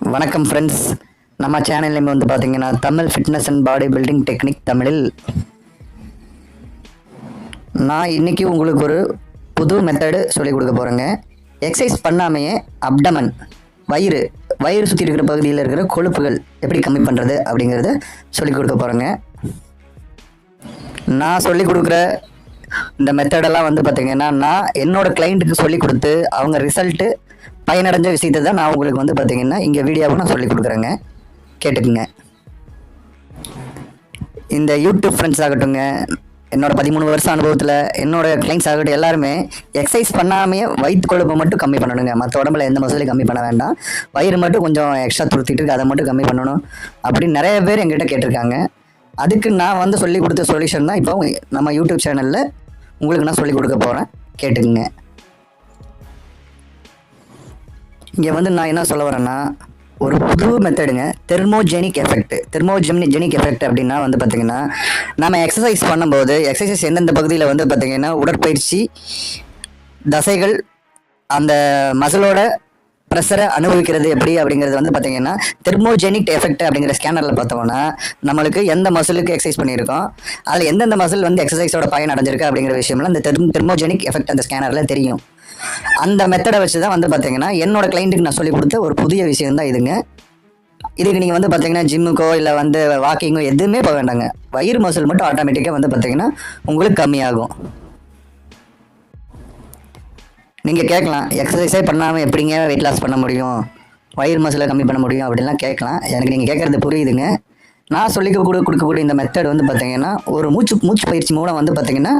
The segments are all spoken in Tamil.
வணக்கம் ஃப்ரெண்ட்ஸ் நம்ம சேனல்லையுமே வந்து பார்த்தீங்கன்னா Tamil fitness and body building technique தமிழில் நான் இன்றைக்கி உங்களுக்கு ஒரு புது மெத்தடு சொல்லிக் கொடுக்க போகிறேங்க எக்ஸசைஸ் பண்ணாமையே அப்டமன் வயிறு வயிறு சுற்றி இருக்கிற பகுதியில் இருக்கிற கொழுப்புகள் எப்படி கம்மி பண்ணுறது அப்படிங்கிறத சொல்லிக் கொடுக்க போகிறேங்க நான் சொல்லிக் கொடுக்குற இந்த மெத்தடெல்லாம் வந்து பார்த்தீங்கன்னா நான் என்னோடய கிளைண்ட்டுக்கு சொல்லிக் கொடுத்து அவங்க ரிசல்ட்டு பயனடைஞ்ச விஷயத்தை தான் நான் உங்களுக்கு வந்து பார்த்தீங்கன்னா இங்கே வீடியோவை நான் சொல்லி கொடுக்குறேங்க. கேட்டுக்குங்க. இந்த யூடியூப் ஃப்ரெண்ட்ஸ் ஆகட்டுங்க என்னோடய பதிமூணு வருஷம் அனுபவத்தில் என்னோடய கிளைண்ட்ஸ் ஆகட்டும் எல்லாருமே எக்ஸசைஸ் பண்ணாமையே வயிற்று கொழுப்பை மட்டும் கம்மி பண்ணணுங்க. மற்ற உடம்புல எந்த மசிலையும் கம்மி பண்ண வேண்டாம். வயிறு மட்டும் கொஞ்சம் எக்ஸ்ட்ரா துருத்திட்டு இருக்கு. அதை மட்டும் கம்மி பண்ணணும். அப்படின்னு நிறைய பேர் எங்கிட்ட கேட்டிருக்காங்க. அதுக்கு நான் வந்து சொல்லி கொடுத்த சொல்யூஷன் தான் இப்போ நம்ம யூடியூப் சேனலில் உங்களுக்கு நான் சொல்லி கொடுக்க போகிறேன் கேட்டுக்குங்க. இங்கே வந்து நான் என்ன சொல்ல வரேன்னா ஒரு புது மெத்தடுங்க தெர்மோஜெனிக் எஃபெக்ட் தெர்மோஜெனிக் எஃபெக்ட் அப்படின்னா வந்து பார்த்தீங்கன்னா நம்ம எக்ஸசைஸ் பண்ணும்போது எக்ஸசைஸ் எந்தெந்த பகுதியில் வந்து பார்த்தீங்கன்னா உடற்பயிற்சி தசைகள் அந்த மசிலோட ப்ரெஷரை அனுபவிக்கிறது எப்படி அப்படிங்கிறது வந்து பார்த்தீங்கன்னா தெர்மோஜெனிக் எஃபெக்ட் அப்படிங்கிற ஸ்கேனரில் பார்த்தோம்னா நம்மளுக்கு எந்த மசிலுக்கு எக்ஸசைஸ் பண்ணியிருக்கோம் அதில் எந்தெந்த மசில் வந்து எக்ஸசைஸோட பயன் அடைஞ்சிருக்கு அப்படிங்கிற விஷயம்லாம் இந்த தெர்மோஜெனிக் எஃபெக்ட் அந்த ஸ்கேனரில் தெரியும். அந்த மெத்தடை வச்சு தான் வந்து பார்த்தீங்கன்னா என்னோட கிளைண்ட்டுக்கு நான் சொல்லி கொடுத்த ஒரு புதிய விஷயம் தான் இதுங்க. இதுக்கு நீங்கள் வந்து பார்த்தீங்கன்னா ஜிம்முக்கோ இல்லை வந்து வாக்கிங்கோ எதுவுமே போக வேண்டாங்க. வயிறு மசில் மட்டும் ஆட்டோமேட்டிக்காக வந்து பார்த்தீங்கன்னா உங்களுக்கு கம்மியாகும். நீங்கள் கேட்கலாம் எக்ஸசைஸே பண்ணாமல் எப்படிங்க வெயிட் லாஸ் பண்ண முடியும்? வயிறு மசிலை கம்மி பண்ண முடியும்? அப்படின்லாம் கேட்கலாம். எனக்கு நீங்கள் கேட்குறது புரியுதுங்க. நான் சொல்லிக்க கூட கொடுக்கக்கூடிய இந்த மெத்தட் வந்து பார்த்தீங்கன்னா ஒரு மூச்சு மூச்சு பயிற்சி மூலம் வந்து பார்த்தீங்கன்னா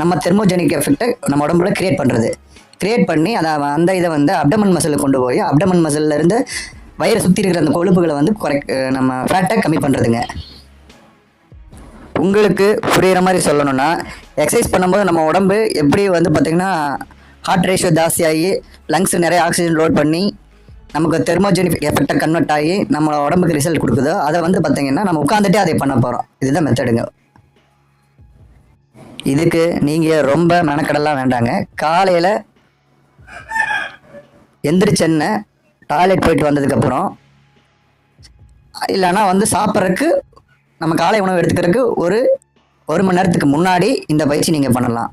நம்ம தெர்மோஜெனிக் எஃபெக்டை நம்ம உடம்புல கிரியேட் பண்ணுறது கிரியேட் பண்ணி அதை அந்த இதை வந்து அப்டமன் மசிலுக்கு கொண்டு போய் அப்டமன் மசில்ல இருந்து வயிறை சுற்றி இருக்கிற அந்த கொழுப்புகளை வந்து குறை நம்ம ஃபேட்டை கம்மி பண்ணுறதுங்க உங்களுக்கு புரிகிற மாதிரி சொல்லணும்னா எக்ஸசைஸ் பண்ணும்போது நம்ம உடம்பு எப்படி வந்து பார்த்திங்கன்னா ஹார்ட் ரேஷியோ ஜாஸ்தியாகி லங்ஸ் நிறைய ஆக்சிஜன் லோட் பண்ணி நமக்கு தெர்மோஜெனிக் எஃபெக்டை கன்வெர்ட் ஆகி நம்மளோட உடம்புக்கு ரிசல்ட் கொடுக்குதோ அதை வந்து பார்த்திங்கன்னா நம்ம உட்காந்துட்டே அதை பண்ண போகிறோம் இதுதான் மெத்தடுங்க இதுக்கு நீங்கள் ரொம்ப மெனக்கடலாம் வேண்டாங்க. காலையில் எந்திரிச்சென்ன டாய்லெட் போயிட்டு வந்ததுக்கப்புறம் இல்லைன்னா வந்து சாப்பிட்றதுக்கு நம்ம காலை உணவு எடுத்துக்கிறதுக்கு ஒரு ஒரு மணி நேரத்துக்கு முன்னாடி இந்த பயிற்சி நீங்கள் பண்ணலாம்.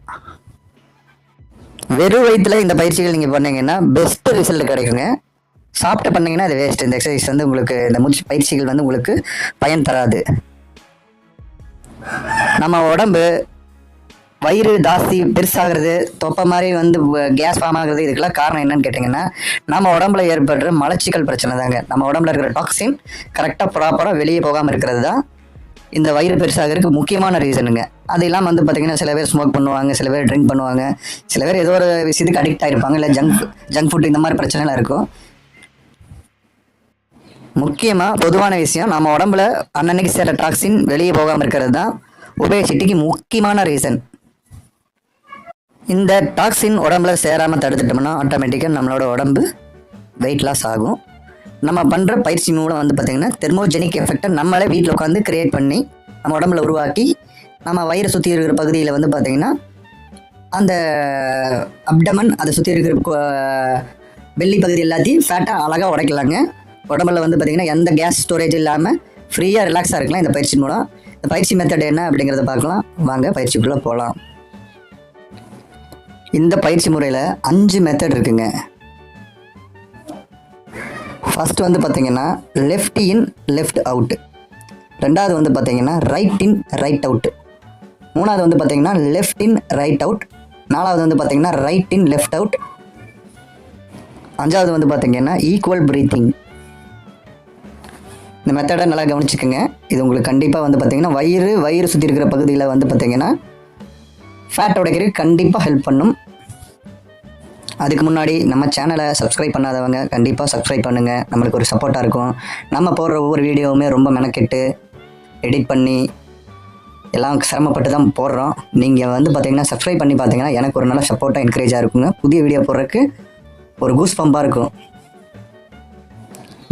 வெறும் வயிற்றுல இந்த பயிற்சிகள் நீங்கள் பண்ணீங்கன்னா பெஸ்ட் ரிசல்ட் கிடைக்குங்க. சாப்பிட்டு பண்ணீங்கன்னா அது வேஸ்ட் இந்த எக்ஸசைஸ் வந்து உங்களுக்கு இந்த முச்சு பயிற்சிகள் வந்து உங்களுக்கு பயன் தராது. நம்ம உடம்பு வயிறு ஜாஸ்தி பெருசாகிறது தொப்பை மாதிரி வந்து கேஸ் ஃபார்ம் ஆகிறது இதுக்கெல்லாம் காரணம் என்னன்னு கேட்டிங்கன்னா நம்ம உடம்புல ஏற்படுற மலச்சிக்கல் பிரச்சனை தாங்க. நம்ம உடம்புல இருக்கிற டாக்ஸின் கரெக்டாக ப்ராப்பராக வெளியே போகாமல் இருக்கிறது தான் இந்த வயிறு பெருசாகிறதுக்கு முக்கியமான ரீசனுங்க அது இல்லாமல் வந்து பார்த்திங்கன்னா சில பேர் ஸ்மோக் பண்ணுவாங்க சில பேர் ட்ரிங்க் பண்ணுவாங்க சில பேர் ஏதோ ஒரு விஷயத்துக்கு அடிக்ட் ஆகிருப்பாங்க இல்லை ஜங்க் ஜங்க் ஃபுட் இந்த மாதிரி பிரச்சனைலாம் இருக்கும். முக்கியமாக பொதுவான விஷயம் நம்ம உடம்புல அன்னன்னைக்கு சில டாக்ஸின் வெளியே போகாமல் இருக்கிறது தான். ஒபேசிட்டிக்கு முக்கியமான ரீசன் இந்த டாக்ஸின் உடம்புல சேராமல் தடுத்துட்டோம்னா ஆட்டோமேட்டிக்காக நம்மளோட உடம்பு வெயிட் லாஸ் ஆகும். நம்ம பண்ணுற பயிற்சி மூலம் வந்து பார்த்திங்கன்னா தெர்மோஜெனிக் எஃபெக்டை நம்மளே வீட்டில் உட்காந்து கிரியேட் பண்ணி நம்ம உடம்புல உருவாக்கி நம்ம வயிறை சுற்றி இருக்கிற பகுதியில் வந்து பார்த்திங்கன்னா அந்த அப்டமன் அதை சுற்றி இருக்கிற வெள்ளி பகுதி எல்லாத்தையும் ஃபேட்டாக அழகாக உடைக்கலாங்க. உடம்புல வந்து பார்த்திங்கன்னா எந்த கேஸ் ஸ்டோரேஜ் இல்லாமல் ஃப்ரீயாக ரிலாக்ஸாக இருக்கலாம் இந்த பயிற்சி மூலம். இந்த பயிற்சி மெத்தட் என்ன அப்படிங்கிறத பார்க்கலாம். வாங்க பயிற்சிக்குள்ளே போகலாம் இந்த பயிற்சி முறையில் அஞ்சு மெத்தட் இருக்குங்க. ஃபஸ்ட் வந்து பார்த்தீங்கன்னா லெஃப்ட் இன் லெஃப்ட் அவுட் ரெண்டாவது வந்து பார்த்தீங்கன்னா ரைட் இன் ரைட் அவுட் மூணாவது வந்து பார்த்தீங்கன்னா லெஃப்ட் இன் ரைட் அவுட் நாலாவது வந்து பார்த்தீங்கன்னா ரைட் இன் லெஃப்ட் அவுட் அஞ்சாவது வந்து பார்த்தீங்கன்னா ஈக்குவல் ப்ரீத்திங் இந்த மெத்தடை நல்லா கவனிச்சுக்கோங்க. இது உங்களுக்கு கண்டிப்பாக வந்து பார்த்தீங்கன்னா வயிறு வயிறு சுற்றி இருக்கிற பகுதியில் வந்து பார்த்தீங்கன்னா ஃபேட் உடைக்கிறதுக்கு கண்டிப்பாக ஹெல்ப் பண்ணும். அதுக்கு முன்னாடி நம்ம சேனலை சப்ஸ்கிரைப் பண்ணாதவங்க கண்டிப்பாக சப்ஸ்கிரைப் பண்ணுங்கள் நம்மளுக்கு ஒரு சப்போர்ட்டாக இருக்கும். நம்ம போடுற ஒவ்வொரு வீடியோவுமே ரொம்ப மெனக்கெட்டு எடிட் பண்ணி எல்லாம் சிரமப்பட்டு தான் போடுறோம். நீங்கள் வந்து பார்த்தீங்கன்னா சப்ஸ்கிரைப் பண்ணி பார்த்தீங்கன்னா எனக்கு ஒரு நல்ல சப்போர்ட்டாக என்கரேஜாக இருக்குங்க. புதிய வீடியோ போடுறதுக்கு ஒரு கூஸ் பம்பாக இருக்கும்.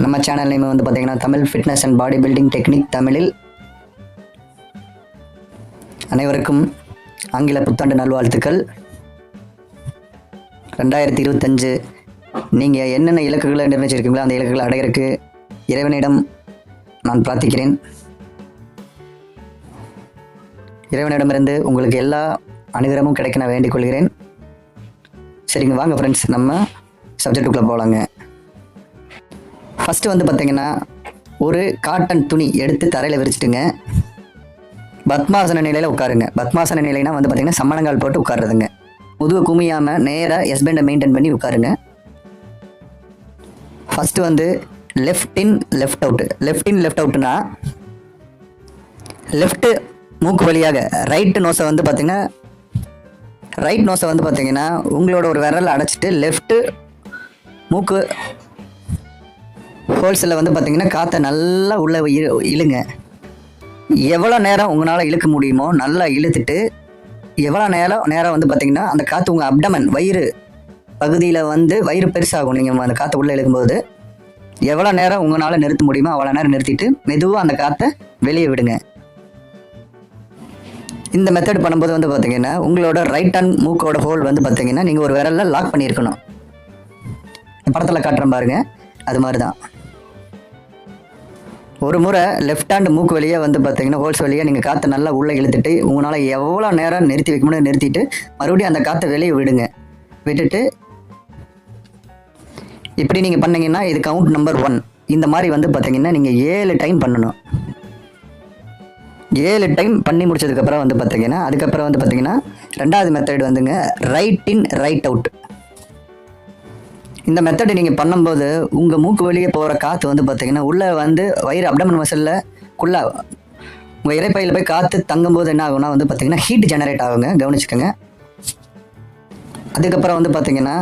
நம்ம சேனல் நேம் வந்து பார்த்தீங்கன்னா Tamil fitness and body building technique தமிழில். அனைவருக்கும் ஆங்கில புத்தாண்டு நல்வாழ்த்துக்கள். ரெண்டாயிரத்தி இருபத்தஞ்சு. நீங்கள் என்னென்ன இலக்குகளை நிர்ணயிச்சிருக்கீங்களோ அந்த இலக்குகளை அடையிறக்கு இறைவனிடம் நான் பிரார்த்திக்கிறேன். இறைவனிடமிருந்து உங்களுக்கு எல்லா அனுகிரமும் கிடைக்க நான் வேண்டிக் கொள்கிறேன். சரிங்க வாங்க ஃப்ரெண்ட்ஸ் நம்ம சப்ஜெக்டுக்குள்ளே போகலாங்க ஃபஸ்ட்டு வந்து பார்த்தீங்கன்னா ஒரு காட்டன் துணி எடுத்து தரையில் விரிச்சிட்டுங்க. பத்மாசன நிலையில் உட்காருங்க. பத்மாசன நிலைனா வந்து பார்த்தீங்கன்னா சம்மணங்கால் போட்டு உட்காருறதுங்க. முதுகு குமியாமல் நேராக எஸ்பெண்டை மெயின்டைன் பண்ணி உட்காருங்க. ஃபஸ்ட்டு வந்து left in left out left in left அவுட்னா left மூக்கு வழியாக ரைட்டு நோஸை வந்து பார்த்தீங்கன்னா ரைட் நோஸை வந்து பார்த்தீங்கன்னா உங்களோட ஒரு விரல் அடைச்சிட்டு லெஃப்ட்டு மூக்கு ஹோல்ஸில் வந்து பார்த்தீங்கன்னா காற்றை நல்லா உள்ளே இழுங்க. எவ்வளோ நேரம் உங்களால் இழுக்க முடியுமோ நல்லா இழுத்துட்டு எவ்வளோ நேரம் நேரம் வந்து பார்த்தீங்கன்னா அந்த காற்று உங்கள் அப்டமன் வயிறு பகுதியில் வந்து வயிறு பெருசாகும். நீங்கள் அந்த காற்றை உள்ளே இழுக்கும்போது எவ்வளோ நேரம் உங்களால் நிறுத்த முடியுமோ அவ்வளோ நேரம் நிறுத்திட்டு மெதுவாக அந்த காற்றை வெளியே விடுங்க. இந்த மெத்தட் பண்ணும்போது வந்து பார்த்தீங்கன்னா உங்களோட ரைட் ஹேண்ட் மூக்கோட ஹோல் வந்து பார்த்தீங்கன்னா நீங்கள் ஒரு விரலில் லாக் பண்ணியிருக்கணும். படத்தில் காட்டுறேன் பாருங்கள் அது மாதிரி தான் ஒரு முறை லெஃப்ட் ஹேண்ட் மூக்கு வழியாக வந்து பார்த்தீங்கன்னா ஹோல்ஸ் வழியாக நீங்கள் காற்றை நல்லா உள்ளே இழுத்துட்டு உங்களால் எவ்வளோ நேரம் நிறுத்தி வைக்க முடியும் நிறுத்திட்டு மறுபடியும் அந்த காற்றை வெளியே விடுங்க. விட்டுட்டு இப்படி நீங்கள் பண்ணீங்கன்னா இது கவுண்ட் நம்பர் ஒன் இந்த மாதிரி வந்து பார்த்தீங்கன்னா நீங்கள் ஏழு டைம் பண்ணணும். ஏழு டைம் பண்ணி முடிச்சதுக்கப்புறம் வந்து பார்த்தீங்கன்னா அதுக்கப்புறம் வந்து பார்த்தீங்கன்னா ரெண்டாவது மெத்தட் வந்துங்க ரைட் இன் ரைட் அவுட் இந்த மெத்தடை நீங்கள் பண்ணும்போது உங்கள் மூக்கு வழியே போகிற காற்று வந்து பார்த்தீங்கன்னா உள்ளே வந்து வயிறு அப்டமன் மசிலில் குள்ளா உங்கள் இறைப்பையில் போய் காற்று தங்கும்போது என்ன ஆகும்னா வந்து பார்த்தீங்கன்னா ஹீட் ஜெனரேட் ஆகுங்க. கவனிச்சுக்கோங்க. அதுக்கப்புறம் வந்து பார்த்தீங்கன்னா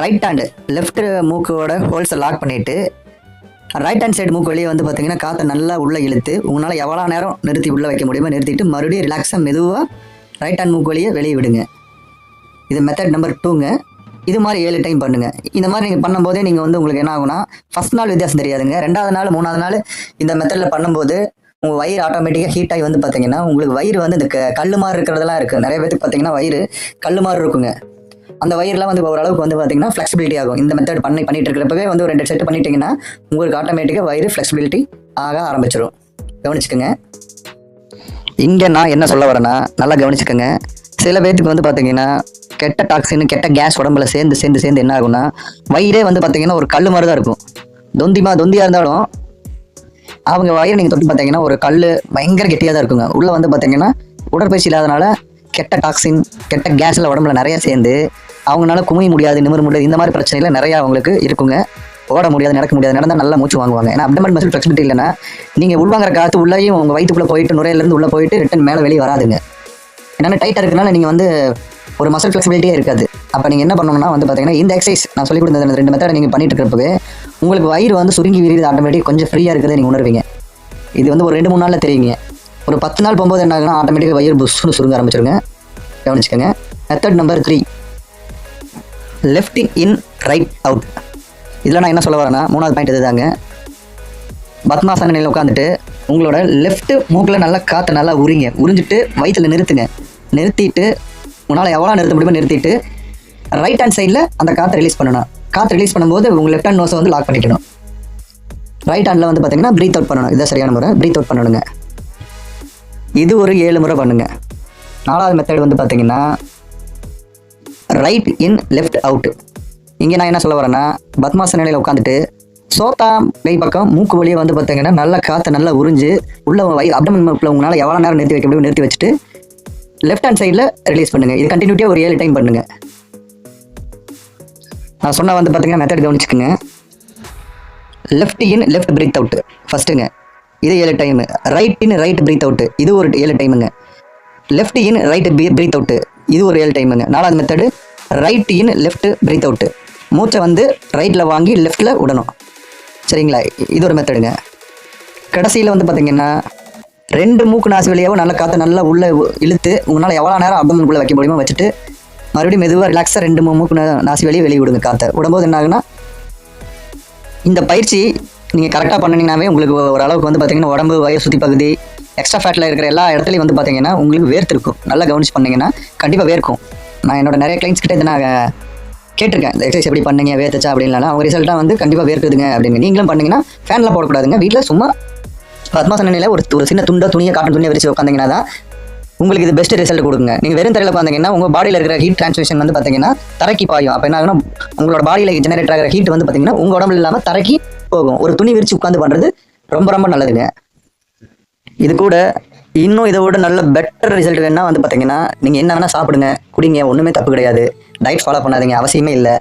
ரைட் ஹேண்டு லெஃப்ட் மூக்கோட ஹோல்ஸை லாக் பண்ணிவிட்டு ரைட் ஹேண்ட் சைடு மூக்கு வெளியே வந்து பார்த்தீங்கன்னா காற்றை நல்லா உள்ளே இழுத்து உங்களால் எவ்வளோ நேரம் நிறுத்தி உள்ளே வைக்க முடியுமோ நிறுத்திட்டு மறுபடியும் ரிலாக்ஸாக மெதுவாக ரைட் ஹேண்ட் மூக்கு வழியே வெளியே விடுங்க. இது மெத்தட் நம்பர் டூங்க இது மாதிரி ஏழு டைம் பண்ணுங்க. இந்த மாதிரி நீங்கள் பண்ணும்போதே நீங்கள் வந்து உங்களுக்கு என்ன ஆகும்னா ஃபர்ஸ்ட் நாள் வித்தியாசம் தெரியாதுங்க. ரெண்டாவது நாள் மூணாவது நாள் இந்த மெத்தடில் பண்ணும்போது உங்கள் வயிறு ஆட்டோமேட்டிக்காக ஹீட் ஆகி வந்து பார்த்தீங்கன்னா உங்களுக்கு வயிறு வந்து இந்த கல் மாதிரி இருக்கிறதெல்லாம் இருக்குது நிறைய பேருக்கு பார்த்தீங்கன்னா வயிறு கல் மாதிரி இருக்குங்க. அந்த வயிறுலாம் வந்து ஓரளவுக்கு வந்து பார்த்தீங்கன்னா ஃப்ளெக்சிபிலிட்டி ஆகும். இந்த மெத்தட் பண்ணி பண்ணிட்டு இருக்கிறப்பவே வந்து ஒரு ரெண்டு செட் பண்ணிட்டீங்கன்னா உங்களுக்கு ஆட்டோமேட்டிக்காக வயிறு ஃப்ளெக்சிபிலிட்டி ஆக ஆரம்பிச்சிடும் கவனிச்சுக்கோங்க. இங்கே நான் என்ன சொல்ல வரேன்னா நல்லா கவனிச்சுக்கோங்க. சில பேர்த்துக்கு வந்து பார்த்தீங்கன்னா கெட்ட டாக்ஸின் கெட்ட கேஸ் உடம்புல சேர்ந்து சேர்ந்து சேர்ந்து என்ன ஆகும்னா வயிறே வந்து பார்த்தீங்கன்னா ஒரு கல் மாதிரி தான் இருக்கும். தொந்திமா தொந்தியாக இருந்தாலும் அவங்க வயிறு நீங்கள் தொட்டு பார்த்தீங்கன்னா ஒரு கல் பயங்கர கெட்டியாக தான் இருக்குங்க. உள்ளே வந்து பார்த்தீங்கன்னா உடற்பயிற்சி இல்லாதனால கெட்ட டாக்ஸின் கெட்ட கேஸில் உடம்புல நிறைய சேர்ந்து அவங்களால குமிய முடியாது நிமிர முடியாது இந்த மாதிரி பிரச்சனைகள் நிறையா அவங்களுக்கு இருக்குங்க. ஓட முடியாது நடக்க முடியாது நடந்தால் நல்லா மூச்சு வாங்குவாங்க. ஏன்னா அப்டமன் மசில் ஃப்ளெக்சிபிலிட்டி இல்லைன்னா நீங்கள் உள்வாங்குற காற்று உள்ளேயும் உங்கள் வயிற்றுக்குள்ளே போயிட்டு நுரையிலேருந்து உள்ளே போயிட்டு ரிட்டன் மேலே வெளியே வராதுங்க. என்னென்ன டைட்டாக இருக்கனால நீங்கள் வந்து ஒரு மசில் ஃப்ளெக்சிபிலிட்டியே இருக்காது. அப்போ நீங்கள் என்ன பண்ணணும்னா வந்து பார்த்தீங்கன்னா இந்த எக்ஸசைஸ் நான் சொல்லி கொடுத்த இந்த ரெண்டு மெத்தடை நீங்கள் பண்ணிட்டு இருக்கிறப்பவே உங்களுக்கு வயிறு வந்து சுருங்கி விரிது ஆட்டோமேட்டிக் கொஞ்சம் ஃப்ரீயாக இருக்கிறத நீங்கள் உணர்வீங்க. இது வந்து ஒரு ரெண்டு மூணு நாளில் தெரியுங்க. ஒரு பத்து நாள் போகும்போது என்ன ஆகுனா ஆட்டோமேட்டிக்காக வயிறு புஷ்னு சுருங்க ஆரம்பிச்சிருங்க. கவனிச்சுக்கோங்க. Method number three left in right out இதில் நான் என்ன சொல்ல வரேன்னா மூணாவது பாயிண்ட் இதுதாங்க. பத்மாசன நிலையில் உட்காந்துட்டு உங்களோட லெஃப்ட் மூக்கில் நல்லா காற்றை நல்லா உரிங்க. உறிஞ்சிட்டு வயிற்றுல நிறுத்துங்க. நிறுத்திட்டு உங்களால் எவ்வளோ நிறுத்த முடியுமோ நிறுத்திட்டு ரைட் ஹேண்ட் சைடில் அந்த காற்றை ரிலீஸ் பண்ணணும். காற்று ரிலீஸ் பண்ணும்போது உங்கள் லெஃப்ட் ஹேண்ட் நோஸை வந்து லாக் பண்ணிக்கணும். ரைட் ஹேண்டில் வந்து பார்த்தீங்கன்னா ப்ரீத் அவுட் பண்ணணும். இதான் சரியான முறை. ப்ரீத் அவுட் பண்ணணுங்க. இது ஒரு ஏழு முறை பண்ணுங்க. நாலாவது மெத்தட் வந்து பார்த்தீங்கன்னா ரைட் இன் லெஃப்ட் அவுட் இங்கே நான் என்ன சொல்ல வரேன்னா பத்மாசன நிலையில் உட்காந்துட்டு சோத்தா கை பக்கம் மூக்கு வழியே வந்து பார்த்தீங்கன்னா நல்லா காற்றை நல்லா உறிஞ்சு உள்ள வை அப்டமன் மூக்கில் உங்களால் எவ்வளோ நேரம் நிறுத்தி வைக்க முடியும் நிறுத்தி வச்சுட்டு லெஃப்ட் ஹேண்ட் சைடில் ரிலீஸ் பண்ணுங்கள் இது கண்டினியூட்டியாக ஒரு ஏழு டைம் பண்ணுங்கள் நான் சொன்ன வந்து பார்த்தீங்கன்னா மெத்தட் கவனிச்சுக்கோங்க. Left in left breathe out ஃபஸ்ட்டுங்க இது ஏழு time right in right breathe out இது ஒரு ஏழு டைமுங்க left in right breathe out இது ஒரு ஏழு டைமுங்க நாலாவது method right in left breathe out மூச்சை வந்து ரைட்டில் வாங்கி லெஃப்ட்டில் விடணும். சரிங்களா? இது ஒரு மெத்தடுங்க கடைசியில் வந்து பார்த்தீங்கன்னா ரெண்டு மூக்கு நாசி வழியாகவும் நல்லா காற்று நல்லா உள்ளே இழுத்து உங்களால் எவ்வளோ நேரம் அப்டமனுக்குள்ளே வைக்க முடியுமோ வச்சுட்டு மறுபடியும் மெதுவாக ரிலாக்ஸாக ரெண்டு மூணு மூக்கு நாசி வழியை வெளியே விடுங்க காற்றை விடும்போது என்ன ஆகுனா இந்த பயிற்சி நீங்கள் கரெக்டாக பண்ணினீங்கனாவே உங்களுக்கு ஓரளவுக்கு வந்து பார்த்தீங்கன்னா உடம்பு வயிறு சுற்றி பகுதி எக்ஸ்ட்ரா ஃபேட்டில் இருக்கிற எல்லா இடத்துலையும் வந்து பார்த்தீங்கன்னா உங்களுக்கு வேர்த்திருக்கும். நல்லா கவனிச்சு பண்ணீங்கன்னா கண்டிப்பாக வேர்க்கும். நான் என்னோட நிறைய கிளைண்ட்ஸ் கிட்ட இதை நான் கேட்டிருக்கேன். இந்த எக்ஸசைஸ் எப்படி பண்ணீங்க வேர்த்துச்சா அப்படின்னா அவங்க ரிசல்ட்டாக வந்து கண்டிப்பாக வேர்க்குதுங்க அப்படின்னு நீங்களும் பண்ணீங்கன்னா ஃபேனில் போடக்கூடாதுங்க. வீட்டில் சும்மா பத்மாசன நிலையில் ஒரு ஒரு சின்ன துண்டோ துணியை காட்டன் துணியை விரிச்சு உட்காந்தீங்கன்னா தான் உங்களுக்கு இது பெஸ்ட் ரிசல்ட் கொடுங்க நீங்கள் வெறும் தரையில் பார்த்தீங்கன்னா உங்கள் பாடியில் இருக்கிற ஹீட் ட்ரான்ஸ்மிஷன் வந்து பார்த்தீங்கன்னா தரைக்கு பாயும். அப்போ என்ன ஆகுனா உங்களோட பாடியில் ஜெனரேட் ஆகிற ஹீட் வந்து பார்த்தீங்கன்னா உங்கள் உடம்புல இல்லாமல் தரைக்கு போகும். ஒரு துணி விரிச்சு உட்காந்து பண்ணுறது ரொம்ப ரொம்ப நல்லதுங்க. இது கூட இன்னும் இதை விட நல்ல பெட்டர் ரிசல்ட் என்ன வந்து பார்த்தீங்கன்னா நீங்கள் என்ன வேணால் சாப்பிடுங்க. குடிங்க ஒன்றுமே தப்பு கிடையாது. டயட் ஃபாலோ பண்ணாதீங்க அவசியமே இல்லை.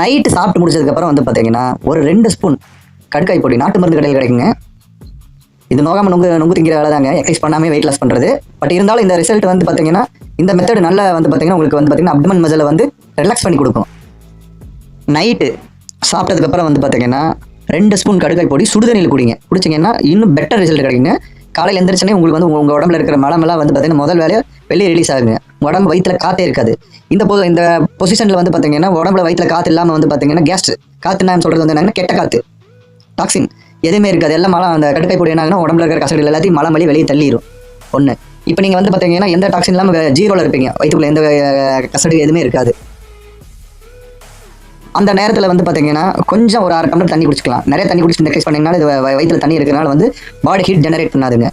நைட்டு சாப்பிட்டு முடிச்சதுக்கப்புறம் வந்து பார்த்தீங்கன்னா ஒரு ரெண்டு ஸ்பூன் கடுக்காய் பொடி நாட்டு மருந்து கடையில் கிடைக்குங்க. இது நோகாம நுங்கு நுங்கு திங்கிற வேலை தாங்க. எக்ஸசைஸ் பண்ணாமல் வெயிட் லாஸ் பண்ணுறது பட் இருந்தாலும் இந்த ரிசல்ட் வந்து பார்த்தீங்கன்னா இந்த மெத்தட் நல்லா வந்து பார்த்தீங்கன்னா உங்களுக்கு வந்து பார்த்தீங்கன்னா அப்டமன் மசிலை வந்து ரிலாக்ஸ் பண்ணி கொடுக்கும். நைட்டு சாப்பிட்டதுக்கப்புறம் வந்து பார்த்தீங்கன்னா ரெண்டு ஸ்பூன் கடுக்காய் பொடி சுடுதண்ணியில் குடிங்க. குடிச்சிங்கன்னா இன்னும் பெட்டர் ரிசல்ட் கிடைக்குங்க. காலையில் எந்திரிச்சனே உங்களுக்கு வந்து உங்கள் உடம்புல இருக்கிற மலமெல்லாம் வந்து பார்த்தீங்கன்னா முதல் வேலையை வெளியே ரிலீஸ் ஆகுங்க. உடம்பு வயிற்றுல காற்றே இருக்காது. இந்த பொ இந்த பொசிஷனில் வந்து பார்த்தீங்கன்னா உடம்புல வயிற்றுல காற்று இல்லாமல் வந்து பார்த்தீங்கன்னா கேஸ்ட் காற்று நான் சொல்கிறது வந்து என்னன்னா கெட்ட காற்று டாக்ஸின் எதுவுமே இருக்காது. எல்லாம் மழை அந்த கடுக்காய் பொடி என்னாகனா உடம்புல இருக்கிற கசடுகள் எல்லாத்தையும் மழை மழி வெளியே தள்ளிடும் ஒன்று இப்போ நீங்கள் வந்து பார்த்தீங்கன்னா எந்த டாக்ஸின் இல்லாமல் ஜீரோவில் இருப்பீங்க. வயிற்றுக்குள்ள எந்த கசடி கசடு எதுவுமே இருக்காது. அந்த நேரத்தில் வந்து பார்த்தீங்கன்னா கொஞ்சம் ஒரு அரை டம்ளர் தண்ணி குடிச்சிக்கலாம். நிறைய தண்ணி குடிச்சு எக்ஸசைஸ் பண்ணிங்கனால இது வயிற்றில் தண்ணி இருக்கிறனால வந்து பாடி ஹீட் ஜெனரேட் பண்ணாதுங்க.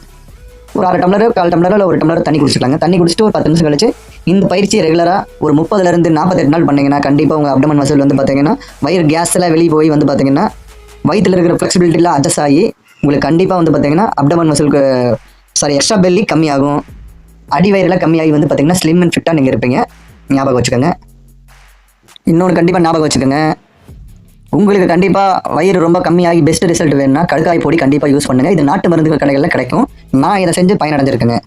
ஒரு அரை டம்ளர் கால் டம்ளர் இல்லை ஒரு டம்ளர் தண்ணி குடிச்சிக்கலாங்க. தண்ணி குடிச்சிட்டு ஒரு பத்து நிமிஷம் கழிச்சு இந்த பயிற்சியை ரெகுலராக ஒரு முப்பதுலேருந்து நாற்பத்தெட்டு நாள் பண்ணீங்கன்னா கண்டிப்பாக உங்கள் அப்டமன் மசில் வந்து பார்த்தீங்கன்னா வயிறு கேஸ் எல்லாம் வெளியே போய் வந்து பார்த்தீங்கன்னா வயிற்றில் இருக்கிற ஃப்ளெக்சிபிலிட்டிலாம் அட்ஜஸ்ட் ஆகி உங்களுக்கு கண்டிப்பாக வந்து பார்த்தீங்கன்னா அப்டமன் மசிலுக்கு சாரி எக்ஸ்ட்ரா பெல்லி கம்மியாகும். அடி வயிறெல்லாம் கம்மியாகி வந்து பார்த்தீங்கன்னா ஸ்லிம் அண்ட் ஃபிட்டாக நீங்கள் இருப்பீங்க. ஞாபகம் வச்சுக்கோங்க. இன்னொன்று கண்டிப்பாக ஞாபகம் வச்சுக்கோங்க. உங்களுக்கு கண்டிப்பாக வயிறு ரொம்ப கம்மியாகி பெஸ்ட் ரிசல்ட் வேணும்னா கடுக்காய் பொடி கண்டிப்பாக யூஸ் பண்ணுங்கள் இது நாட்டு மருந்துகள் கடைகளில் கிடைக்கும். நான் இதை செஞ்சு பயனடைஞ்சிருக்கேங்க.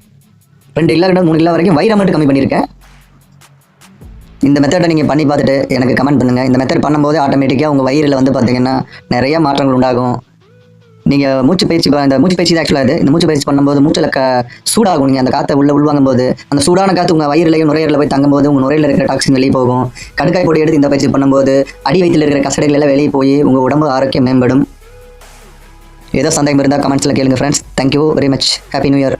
ரெண்டு இல்லை ரெண்டு மூணு இல்லை வரைக்கும் வயிறை மட்டும் கம்மி பண்ணியிருக்கேன். இந்த மெத்தடை நீங்கள் பண்ணி பார்த்துட்டு எனக்கு கமெண்ட் பண்ணுங்கள் இந்த மெத்தட் பண்ணும்போது ஆட்டோமேட்டிக்காக உங்கள் வயிறில் வந்து பார்த்தீங்கன்னா நிறைய மாற்றங்கள் உண்டாகும். நீங்கள் மூச்சு பயிற்சி இந்த மூச்சு பயிற்சி ஆக்சுவலாக இது. இந்த மூச்சு பயிற்சி பண்ணும்போது மூச்சில் க சூடாகும். நீங்கள் அந்த காற்றை உள்ள உள்வாங்கும் போது அந்த சூடான காற்று உங்கள் வயிறுலையும் நுரையீரலில் போய் தங்கும்போது உங்கள் நுரையில் இருக்கிற டாக்ஸின் வெளியே போகும். கடுக்காய் பொடி எடுத்து இந்த பயிற்சி பண்ணும்போது அடி வயிற்றில் இருக்கிற கசடைகள் எல்லாம் வெளியே போய் உங்கள் உடம்பு ஆரோக்கியம் மேம்படும். ஏதோ சந்தேகம் இருந்தால் கமெண்ட்ஸில் கேளுங்க friends thank you very much happy new year